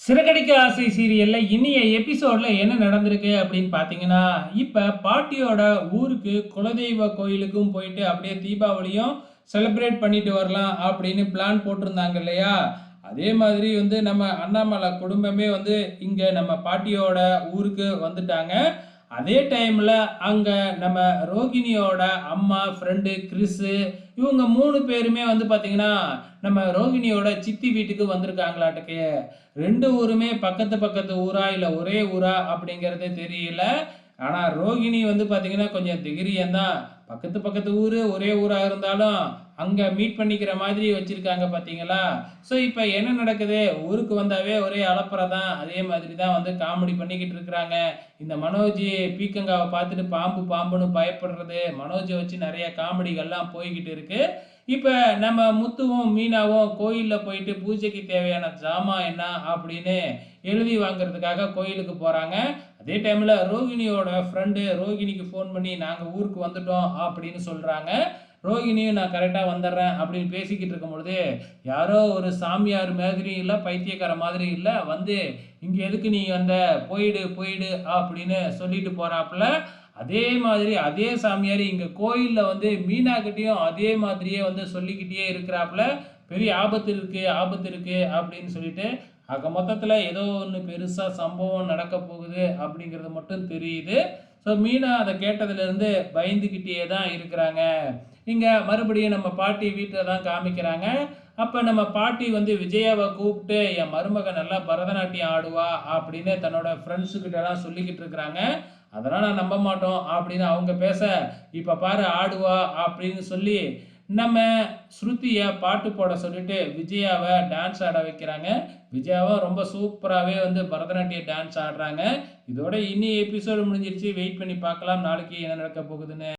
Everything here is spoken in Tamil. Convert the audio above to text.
சிறகடிக்க ஆசை சீரியலில் இனிய எபிசோடில் என்ன நடந்திருக்கு அப்படின்னு பார்த்தீங்கன்னா, இப்போ பாட்டியோட ஊருக்கு குலதெய்வ கோயிலுக்கும் போயிட்டு அப்படியே தீபாவளியும் செலிப்ரேட் பண்ணிட்டு வரலாம் அப்படின்னு பிளான் போட்டிருந்தாங்க இல்லையா? அதே மாதிரி வந்து நம்ம அண்ணாமலை குடும்பமே வந்து இங்கே நம்ம பாட்டியோட ஊருக்கு வந்துட்டாங்க. அதே டைமில் அங்கே நம்ம ரோகிணியோட அம்மா, ஃப்ரெண்டு கிறிஸு இவங்க மூணு பேருமே வந்து பார்த்திங்கன்னா நம்ம ரோகிணியோட சித்தி வீட்டுக்கு வந்திருக்காங்களாட்டுக்கு. ரெண்டு ஊருமே பக்கத்து பக்கத்து ஊரா, இல்லை ஒரே ஊரா அப்படிங்கிறது தெரியல. ஆனால் ரோகிணி வந்து பார்த்திங்கன்னா கொஞ்சம் திகிரியந்தான் தான். பக்கத்து பக்கத்து ஊர் ஒரே ஊராக இருந்தாலும், அங்கே மீட் பண்ணிக்கிற மாதிரி வச்சிருக்காங்க பார்த்தீங்களா? ஸோ இப்போ என்ன நடக்குது? ஊருக்கு வந்தாவே ஒரே அலப்பறை தான். அதே மாதிரி தான் வந்து காமெடி பண்ணிக்கிட்டு இருக்கிறாங்க. இந்த மனோஜ் பீக்கங்காவை பார்த்துட்டு பாம்பு பாம்புன்னு பயப்படுறது, மனோஜை வச்சு நிறைய காமெடிகள்லாம் போய்கிட்டு இருக்குது இப்போ நம்ம முத்துவும், மீனாவும் கோயிலில் போயிட்டு பூஜைக்கு தேவையான ஜாமான் என்ன அப்படின்னு எழுதி வாங்குறதுக்காக கோயிலுக்கு போகிறாங்க அதே டைமில் ரோகிணியோட ஃப்ரெண்டு ரோகிணிக்கு ஃபோன் பண்ணி, நாங்கள் ஊருக்கு வந்துட்டோம்" அப்படின்னு சொல்கிறாங்க ரோகிணியும் "நான் கரெக்டாக வந்துடுறேன் அப்படின்னு பேசிக்கிட்டு இருக்கும் பொழுது யாரோ ஒரு சாமியார் மாதிரி இல்லை பைத்தியக்கார மாதிரி இல்லை வந்து இங்கே எதுக்கு நீ வந்த? போயிடு, போயிடு" அப்படின்னு சொல்லிட்டு போகிறாப்புல அதே மாதிரி அதே சாமியார் இங்கே கோயிலில் வந்து மீனாக்கிட்டேயும் அதே மாதிரியே வந்து சொல்லிக்கிட்டே இருக்கிறாப்புல. "பெரிய ஆபத்து இருக்குது ஆபத்து இருக்குது அப்படின்னு சொல்லிட்டு. ஆக மொத்தத்தில் ஏதோ ஒன்று பெருசாக சம்பவம் நடக்கப் போகுது அப்படிங்கிறது மட்டும் தெரியுது. ஸோ மீனா அதை கேட்டதுலேருந்து பயந்துக்கிட்டே தான் இருக்கிறாங்க. இங்கே மறுபடியும் நம்ம பாட்டி வீட்டில் தான் காமிக்கிறாங்க. அப்போ நம்ம பாட்டி வந்து விஜயாவை கூப்பிட்டு, "என் மருமக நல்லா பரதநாட்டியம் ஆடுவா" அப்படின்னு தன்னோட ஃப்ரெண்ட்ஸுக்கிட்டலாம் சொல்லிக்கிட்டு இருக்கிறாங்க. அதெல்லாம் நான் நம்ப மாட்டோம் அப்படின்னு அவங்க பேச, இப்போ பாரு ஆடுவா" அப்படின்னு சொல்லி, நம்ம ஸ்ருதியை பாட்டு போட சொல்லிட்டு விஜயாவை டான்ஸ் ஆட வைக்கிறாங்க. விஜயாவை ரொம்ப சூப்பராகவே வந்து பரதநாட்டியம் டான்ஸ் ஆடுறாங்க. இதோட இன்னி எபிசோடு முடிஞ்சிருச்சு. வெயிட் பண்ணி பார்க்கலாம். நாளைக்கு என்ன நடக்கப் போகுதுன்னு.